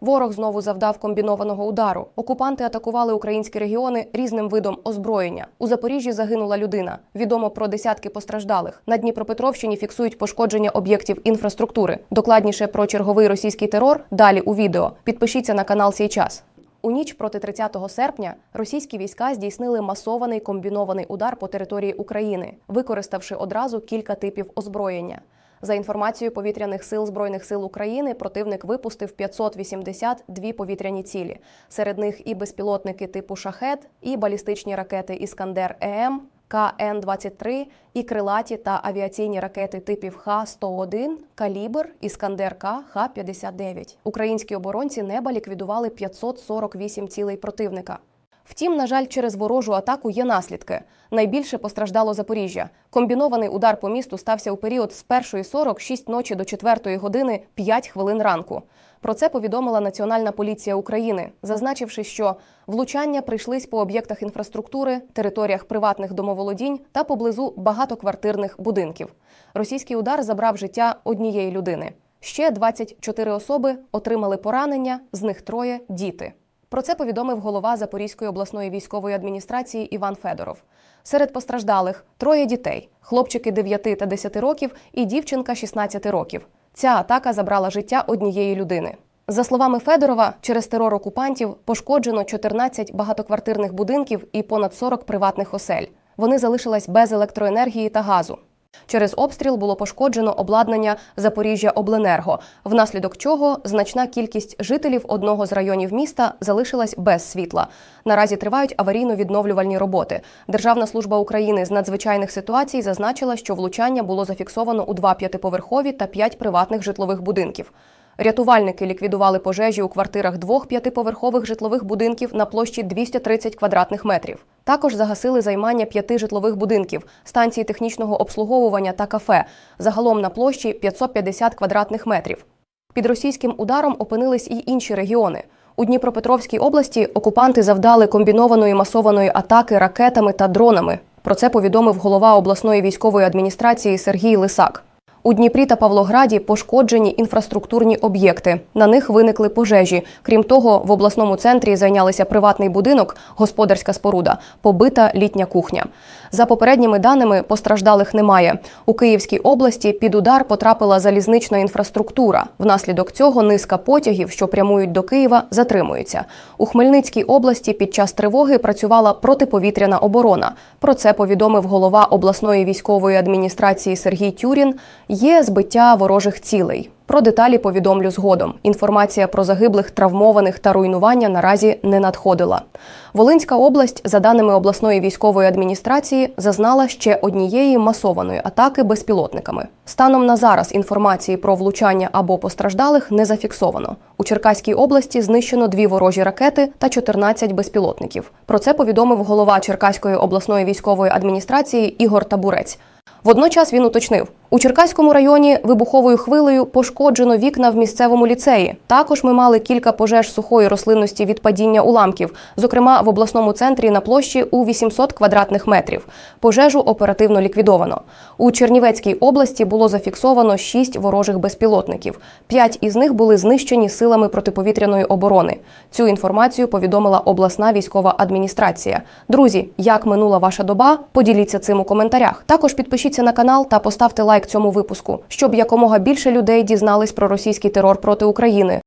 Ворог знову завдав комбінованого удару. Окупанти атакували українські регіони різним видом озброєння. У Запоріжжі загинула людина. Відомо про десятки постраждалих. На Дніпропетровщині фіксують пошкодження об'єктів інфраструктури. Докладніше про черговий російський терор далі у відео. Підпишіться на канал «Сей час». У ніч проти 30 серпня російські війська здійснили масований комбінований удар по території України, використавши одразу кілька типів озброєння. За інформацією повітряних сил збройних сил України, противник випустив 582 повітряні цілі. Серед них і безпілотники типу шахет, і балістичні ракети Іскандер ЕМ, КН-23, і крилаті та авіаційні ракети типів Х-101, Калібр, Іскандер К, Х-59. Українські оборонці неба ліквідували 548 цілей противника. Втім, на жаль, через ворожу атаку є наслідки. Найбільше постраждало Запоріжжя. Комбінований удар по місту стався у період з 1.46 ночі до 4 години 5 хвилин ранку. Про це повідомила Національна поліція України, зазначивши, що влучання прийшлись по об'єктах інфраструктури, територіях приватних домоволодінь та поблизу багатоквартирних будинків. Російський удар забрав життя однієї людини. Ще 24 особи отримали поранення, з них троє діти. Про це повідомив голова Запорізької обласної військової адміністрації Іван Федоров. Серед постраждалих троє дітей: хлопчики 9 та 10 років і дівчинка 16 років. Ця атака забрала життя однієї людини. За словами Федорова, через терор окупантів пошкоджено 14 багатоквартирних будинків і понад 40 приватних осель. Вони залишились без електроенергії та газу. Через обстріл було пошкоджено обладнання Запоріжжя Обленерго, внаслідок чого значна кількість жителів одного з районів міста залишилась без світла. Наразі тривають аварійно-відновлювальні роботи. Державна служба України з надзвичайних ситуацій зазначила, що влучання було зафіксовано у два п'ятиповерхові та п'ять приватних житлових будинків. Рятувальники ліквідували пожежі у квартирах двох п'ятиповерхових житлових будинків на площі 230 квадратних метрів. Також загасили займання п'яти житлових будинків, станції технічного обслуговування та кафе, загалом на площі 550 квадратних метрів. Під російським ударом опинились і інші регіони. У Дніпропетровській області окупанти завдали комбінованої масованої атаки ракетами та дронами. Про це повідомив голова обласної військової адміністрації Сергій Лисак. У Дніпрі та Павлограді пошкоджені інфраструктурні об'єкти. На них виникли пожежі. Крім того, в обласному центрі зайнялися приватний будинок, господарська споруда, побита літня кухня. За попередніми даними, постраждалих немає. У Київській області під удар потрапила залізнична інфраструктура. Внаслідок цього низка потягів, що прямують до Києва, затримуються. У Хмельницькій області під час тривоги працювала протиповітряна оборона. Про це повідомив голова обласної військової адміністрації Сергій Тюрін. Є збиття ворожих цілей. Про деталі повідомлю згодом. Інформація про загиблих, травмованих та руйнування наразі не надходила. Волинська область, за даними обласної військової адміністрації, зазнала ще однієї масованої атаки безпілотниками. Станом на зараз інформації про влучання або постраждалих не зафіксовано. У Черкаській області знищено дві ворожі ракети та 14 безпілотників. Про це повідомив голова Черкаської обласної військової адміністрації Ігор Табурець. Водночас він уточнив: у Черкаському районі вибуховою хвилею пошкоджено вікна в місцевому ліцеї. Також ми мали кілька пожеж сухої рослинності від падіння уламків, зокрема в обласному центрі на площі у 800 квадратних метрів. Пожежу оперативно ліквідовано. У Чернівецькій області було зафіксовано шість ворожих безпілотників. П'ять із них були знищені силами протиповітряної оборони. Цю інформацію повідомила обласна військова адміністрація. Друзі, як минула ваша доба? Поділіться цим у коментарях. Також підпишіться на канал та поставте лайк цьому випуску, щоб якомога більше людей дізнались про російський терор проти України.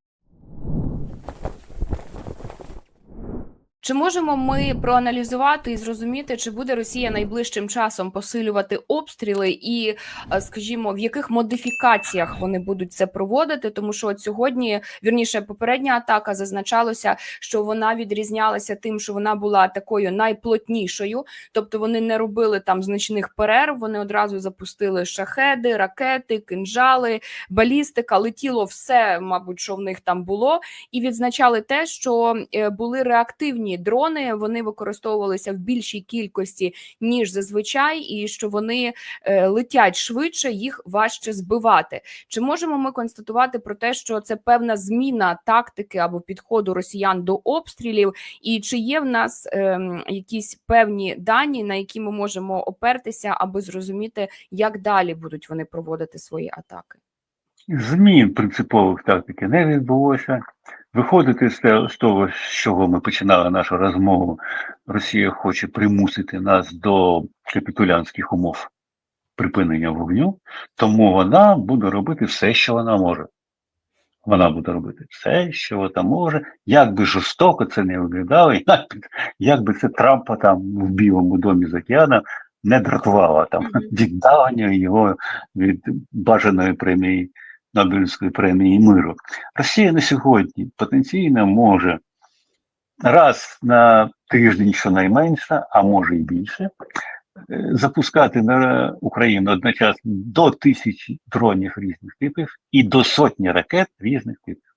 Чи можемо ми проаналізувати і зрозуміти, чи буде Росія найближчим часом посилювати обстріли, і, е, скажімо, в яких модифікаціях вони будуть це проводити? Тому що от сьогодні, вірніше, попередня атака зазначалося, що вона відрізнялася тим, що вона була такою найплотнішою, тобто вони не робили там значних перерв. Вони одразу запустили шахеди, ракети, кинжали, балістика. Летіло все, мабуть, що в них там було, і відзначали те, що е, були реактивні дрони. Вони використовувалися в більшій кількості ніж зазвичай, і що вони е, летять швидше, їх важче збивати. Чи можемо ми констатувати про те, що це певна зміна тактики або підходу росіян до обстрілів, і чи є в нас ем, якісь певні дані, на які ми можемо опертися, аби зрозуміти, як далі будуть вони проводити свої атаки? Змін принципових тактики не відбулося. Виходити з того, з чого ми починали нашу розмову, Росія хоче примусити нас до капітулянських умов припинення вогню, тому вона буде робити все, що вона може. Вона буде робити все, що вона може, як би жорстоко це не виглядало, навіть як би це Трампа там в Білому домі з океаном не дратувало там віддалення його від бажаної премії Нобелівської премії миру. Росія на сьогодні потенційно може раз на тиждень щонайменше, а може і більше, е, запускати на Україну одночасно до тисячі дронів різних типів і до сотні ракет різних типів.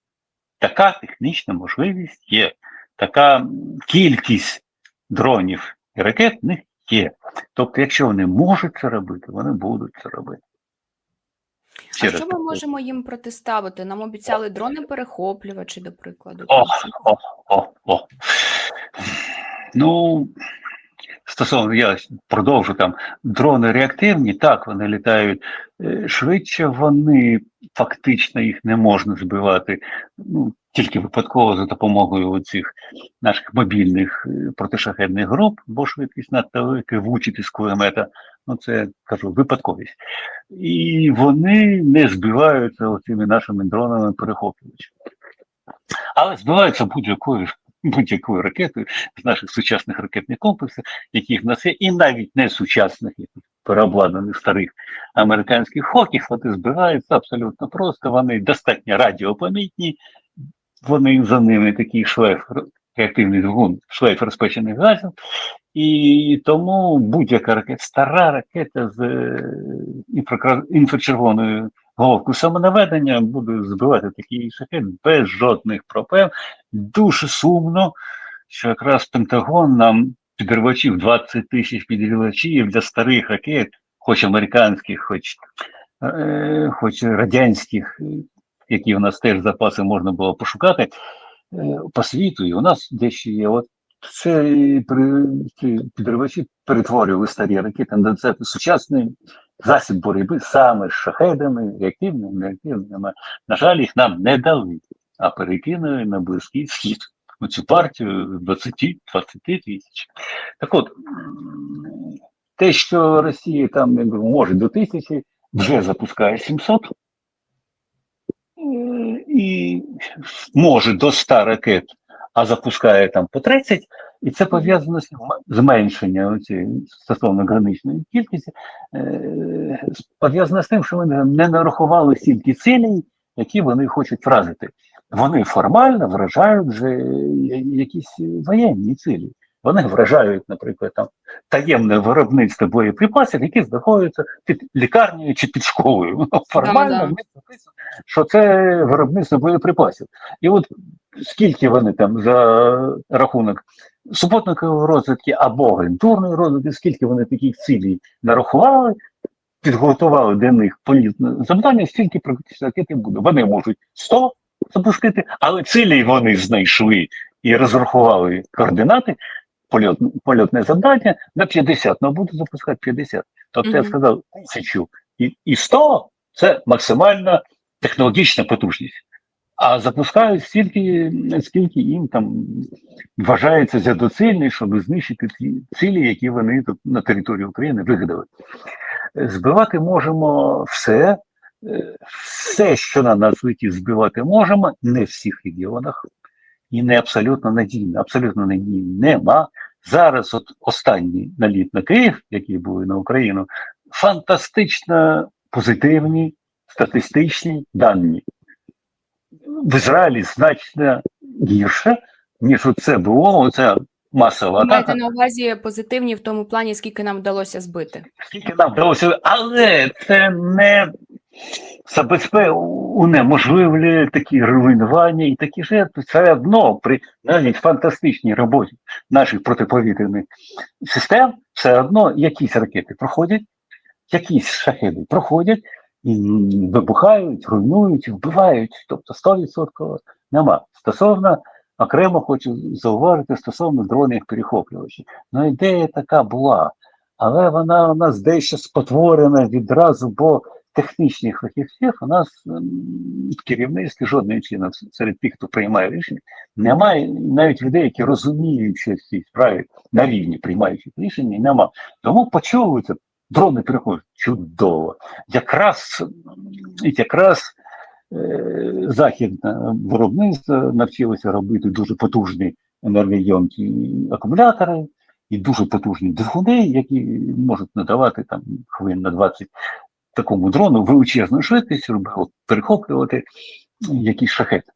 Така технічна можливість є, така кількість дронів і ракет в них є. Тобто, якщо вони можуть це робити, вони будуть це робити. Ще А що ми можемо їм протиставити? Нам обіцяли дрони перехоплювачі, до прикладу. О, о, о, о. Ну, стосовно, я продовжу там, дрони реактивні, так, вони літають е, швидше, вони фактично їх не можна збивати ну, тільки випадково за допомогою цих наших мобільних е, протишахедних груп, бо швидкість надто велика, влучити з кулемета, ну це кажу, випадковість. І вони не збиваються оцими нашими дронами перехоплювачами. Але збиваються будь-якою будь-якою ракетою з наших сучасних ракетних комплексів, яких в нас є, і навіть не сучасних, переобладнаних старих американських хоків, вони збиваються абсолютно просто, вони достатньо радіопомітні, вони за ними такий шлейф, реактивний двигун, шлейф розпечених газів, і тому будь-яка ракета, стара ракета з е, інфрачервоною головкою самонаведення буде збивати такий шахет без жодних проблем. Дуже сумно, що якраз Пентагон нам підривачів 20 тисяч підривачів для старих ракет, хоч американських, хоч, е, хоч радянських, е, які у нас теж запаси можна було пошукати по світу, і у нас дещо є. От це підривачі перетворювали старі ракети на сучасний засіб боротьби саме з шахедами, реактивними, неактивними. На жаль, їх нам не дали, а перекинули на близький схід. Оцю партію 20-20 тисяч. Так от, те, що Росія там може до тисячі, вже запускає 700, е, і може до 100 ракет, а запускає там по 30, і це пов'язано з зменшенням стосовно граничної кількості, е, пов'язано з тим, що вони не нарахували стільки цілей, які вони хочуть вразити. Вони формально вражають вже якісь воєнні цілі. Вони вражають, наприклад, там таємне виробництво боєприпасів, які знаходяться під лікарнею чи під школою. Ну, Формально Да-да. написано, що це виробництво боєприпасів. І от скільки вони там за рахунок супутникової розвідки або агентурної розвідки, скільки вони таких цілей нарахували, підготували для них політне завдання, стільки практично ракети буде. Вони можуть 100 запустити, але цілі вони знайшли і розрахували координати. Польот, польотне завдання на 50, ну буду запускати 50. Тобто я сказав тисячу і, і 100 це максимальна технологічна потужність. А запускають стільки, скільки їм там вважається за доцільне, щоб знищити ті цілі, які вони тут на території України вигадали. Збивати можемо все, е, все, що на нас летить, збивати можемо, не в всіх регіонах і не абсолютно надійно. Абсолютно надійно нема. Зараз, от останній наліт на Київ, які були на Україну, фантастично позитивні статистичні дані. В Ізраїлі значно гірше, ніж оце було, оця масова Ви маєте на увазі позитивні в тому плані, скільки нам вдалося збити. Скільки нам вдалося, але це не забезпе унеможливлює такі руйнування і такі жертви. Все одно при навіть фантастичній роботі наших протиповітряних систем, все одно якісь ракети проходять, якісь шахеди проходять і вибухають, руйнують, вбивають. Тобто 100% нема. Стосовно окремо хочу зауважити стосовно дронів перехоплювачів. Ну ідея така була, але вона у нас дещо спотворена відразу, бо технічних фахівців у нас ем, в керівництві жодним чином серед тих, хто приймає рішення, немає навіть людей, які розуміють, що в цій справі на рівні приймаючих рішення, нема. Тому почовуються, дрони приходять чудово. Якраз якраз е, західне виробництво навчилося робити дуже потужні енергойомкі акумулятори і дуже потужні двигуни, які можуть надавати там хвилин на 20 такому дрону величезну швидкість, робив, перехоплювати якісь шахети.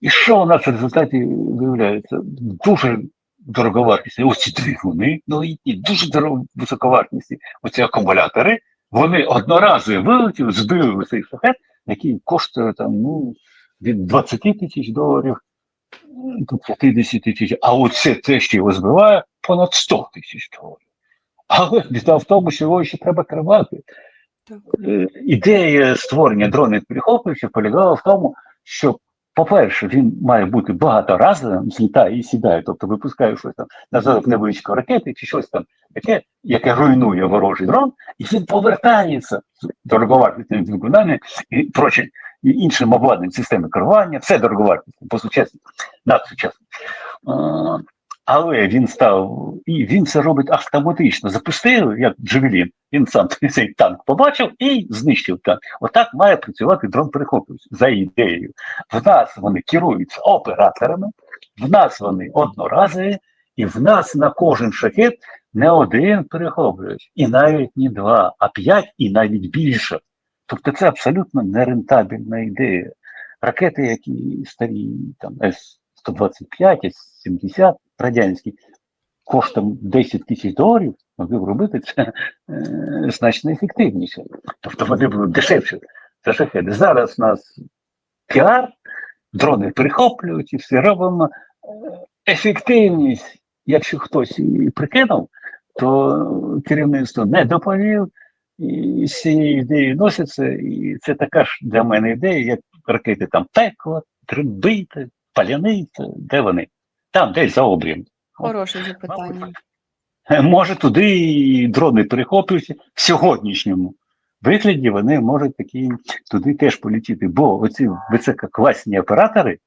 І що у нас в результаті виявляється? Дуже дороговартісні. Ось ці двигуни, ну і дуже високовартісні. Оці акумулятори, вони одноразово вилетіли, збили цей шахет, який коштує там, ну, від 20 тисяч доларів до 50 тисяч, а оце те, що його збиває, понад 100 тисяч доларів. Але біда в тому, що його ще треба керувати. Е, Ідея створення дронних перехоплювачів полягала в тому, що, по-перше, він має бути багаторазовим, злітає і сідає, тобто випускає щось там назад невеличкої ракети чи щось там таке, яке руйнує ворожий дрон, і він повертається дороговартісними двигунами і прочим, і іншим обладнанням системи керування, все дороговартісне, по сучасному, надсучасно. Але він став, і він це робить автоматично. Запустив, як Джевелін, він сам цей танк побачив і знищив танк. Отак має працювати дрон перехоплювач за ідеєю. В нас вони керуються операторами, в нас вони одноразові, і в нас на кожен шахет не один перехоплювач, і навіть не два, а п'ять і навіть більше. Тобто це абсолютно нерентабельна ідея. Ракети, які старі, там С-125, С-70, радянські, коштом 10 тисяч доларів могли б робити це е, значно ефективніше. Тобто вони були дешевші за шахеди. Зараз нас піар, дрони перехоплюють і все робимо. Е, Ефективність, якщо хтось і прикинув, то керівництво не доповів і з цією ідеєю носиться. І це така ж для мене ідея, як ракети там пекло, трибити, паляниця, де вони? Там, десь за обрієм. Хороше запитання. Може, туди і дрони перехоплюються в сьогоднішньому вигляді, вони можуть такі туди теж полетіти. Бо оці висококласні оператори,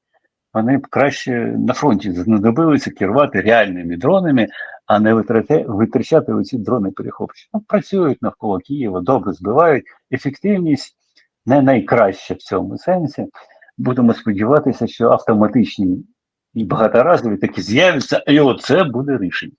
вони б краще на фронті знадобилися керувати реальними дронами, а не витрачати оці дрони перехоплювачі. Ну, працюють навколо Києва, добре збивають. Ефективність не найкраща в цьому сенсі. Будемо сподіватися, що автоматичні і багаторазові такі з'являться, і оце буде рішення.